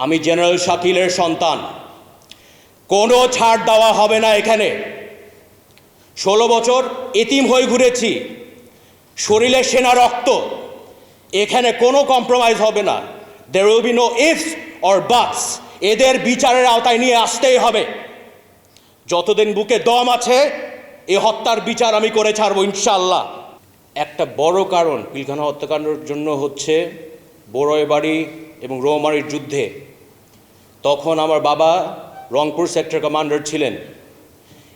আমি জেনারেল শাকিলের সন্তান। কোনো ছাড় দেওয়া হবে না এখানে। ষোলো বছর এতিম হয়ে ঘুরেছি। শরীরে সেনা রক্ত। এখানে কোনো কম্প্রোমাইজ হবে না। There will be no ifs or buts এদের বিচারের আওতায় নিয়ে আসতেই হবে। যতদিন বুকে দম আছে, এ হত্যার বিচার আমি করে ছাড়বো ইনশাল্লাহ একটা বড় কারণ, পিলখানা হত্যাকাণ্ডের জন্য হচ্ছে বড়ইবাড়ি এবং রৌমারির যুদ্ধে। তখন আমার বাবা রংপুর সেক্টর কমান্ডার ছিলেন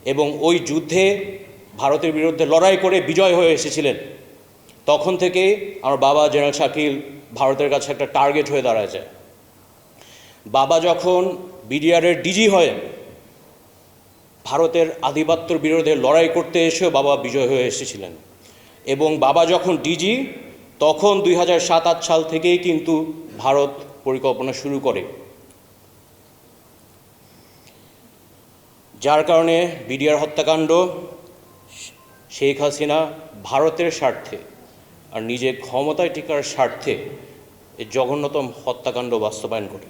এবং ওই যুদ্ধে ভারতের বিরুদ্ধে লড়াই করে বিজয় হয়ে এসেছিলেন। তখন থেকে আমার বাবা জেনারেল শাকিল ভারতের কাছে একটা টার্গেট হয়ে দাঁড়ায় বাবা যখন বিডিআরের ডিজি হয়ে ভারতের আধিপত্যর বিরুদ্ধে লড়াই করতে এসেও বাবা বিজয় হয়ে এসেছিলেন এবং বাবা যখন ডিজি, তখন দুই হাজার সাল থেকেই কিন্তু ভারত পরিকল্পনা শুরু করে। যার কারণে বিডিআর হত্যাকাণ্ড শেখ হাসিনা ভারতের স্বার্থে আর নিজে ক্ষমতায় টিকার স্বার্থে এই জঘন্যতম হত্যাকাণ্ড বাস্তবায়ন করে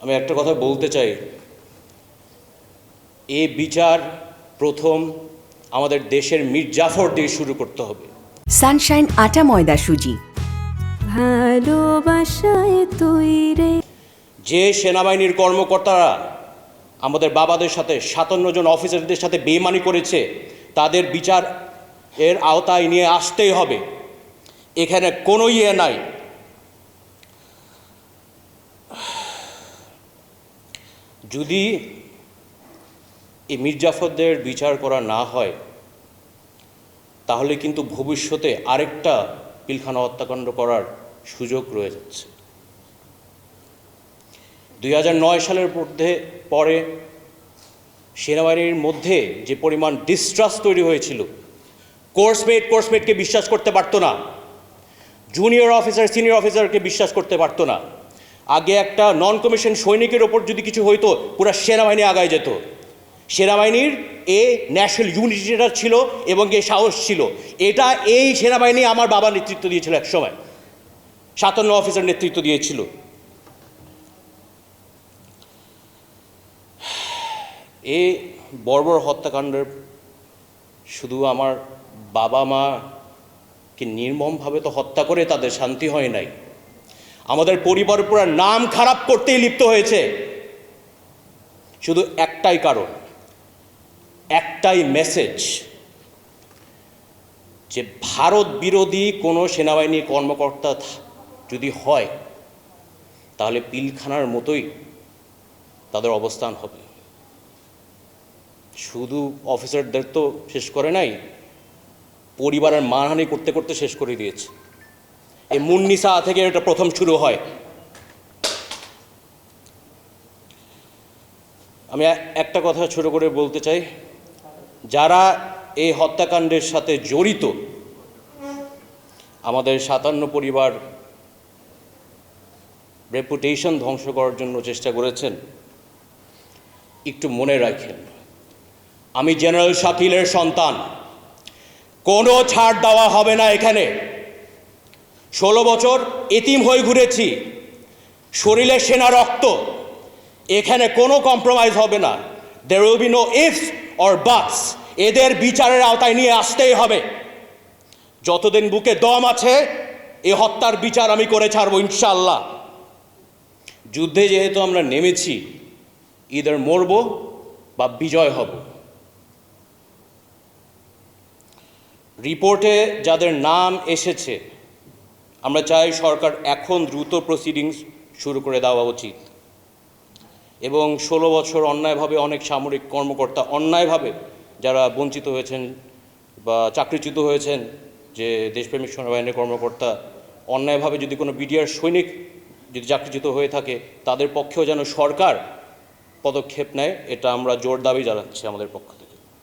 আমি একটা কথা বলতে চাই। এ বিচার প্রথম আমাদের দেশের মীর জাফর দিয়ে শুরু করতে হবে। সানশাইন আটা ময়দা সুজি। ভালোবাসায় তৈরে যে সেনাবাহিনীর কর্মকর্তারা আমাদের বাবাদের সাথে সাতান্ন জন অফিসারদের সাথে বেমানি করেছে, তাদের বিচার এর আওতায় নিয়ে আসতেই হবে। এখানে কোনো ইয়ে নাই। যদি এই মির্জাফরদের বিচার করা না হয়, তাহলে কিন্তু ভবিষ্যতে আরেকটা পিলখানা হত্যাকাণ্ড করার সুযোগ রয়ে যাচ্ছে। দুই হাজার নয় সালের মধ্যে, পরে সেনাবাহিনীর মধ্যে যে পরিমাণ ডিস্ট্রাস্ট তৈরি হয়েছিল কোর্সমেট কোর্সমেটকে বিশ্বাস করতে পারতো না জুনিয়র অফিসার সিনিয়র অফিসারকে বিশ্বাস করতে পারতো না। আগে একটা নন কমিশন সৈনিকের ওপর যদি কিছু হইতো, পুরো সেনাবাহিনী আগায় যেত। সেনাবাহিনীর এ ন্যাশনাল ইউনিটিটা ছিল এবং এ সাহস ছিল। এটা এই সেনাবাহিনী আমার বাবা নেতৃত্ব দিয়েছিল এক সময়। সাতান্ন অফিসার নেতৃত্ব দিয়েছিল। এ বর্বর হত্যাকাণ্ডের শুধু আমার বাবা মাকে নির্মমভাবে তো হত্যা করে তাদের শান্তি হয় নাই। আমাদের পরিবার পুরো নাম খারাপ করতেই লিপ্ত হয়েছে। শুধু একটাই কারণ, একটাই মেসেজ যে ভারত বিরোধী কোনো সেনাবাহিনী কর্মকর্তা যদি হয়, তাহলে পিলখানার মতোই তাদের অবস্থান হবে। শুধু অফিসারদের তো শেষ করে নাই, পরিবারের মানহানি করতে করতে শেষ করে দিয়েছে। এই মুন্নিসা থেকে এটা প্রথম শুরু হয়। আমি একটা কথা ছোট করে বলতে চাই, যারা এই হত্যাকাণ্ডের সাথে জড়িত, আমাদের সাতান্ন পরিবার রেপুটেশন ধ্বংস করার জন্য চেষ্টা করেছেন, একটু মনে রাখেন। আমি জেনারেল শাকিলের সন্তান। কোনো ছাড় দেওয়া হবে না এখানে। ষোলো বছর এতিম হয়ে ঘুরেছি। শরীরে সেনা রক্ত। এখানে কোনো কম্প্রোমাইজ হবে না। There will be no ifs or buts এদের বিচারের আওতায় নিয়ে আসতেই হবে। যতদিন বুকে দম আছে, এ হত্যার বিচার আমি করে ছাড়বো ইনশাল্লাহ যুদ্ধে যেহেতু আমরা নেমেছি ইদার মরব বা বিজয় হব। রিপোর্টে যাদের নাম এসেছে, আমরা চাই সরকার এখন দ্রুত প্রসিডিংস শুরু করে দেওয়া উচিত। এবং ষোলো বছর অন্যায়ভাবে অনেক সামরিক কর্মকর্তা অন্যায়ভাবে যারা বঞ্চিত হয়েছেন বা চাকরিচ্যুত হয়েছেন, যে দেশপ্রেমিক সেনাবাহিনীর কর্মকর্তা, অন্যায়ভাবে যদি কোনো বিডিআর সৈনিক যদি চাকরিচ্যুত হয়ে থাকে, তাদের পক্ষেও যেন সরকার পদক্ষেপ নেয়, এটা আমরা জোর দাবি জানাচ্ছি আমাদের পক্ষ থেকে।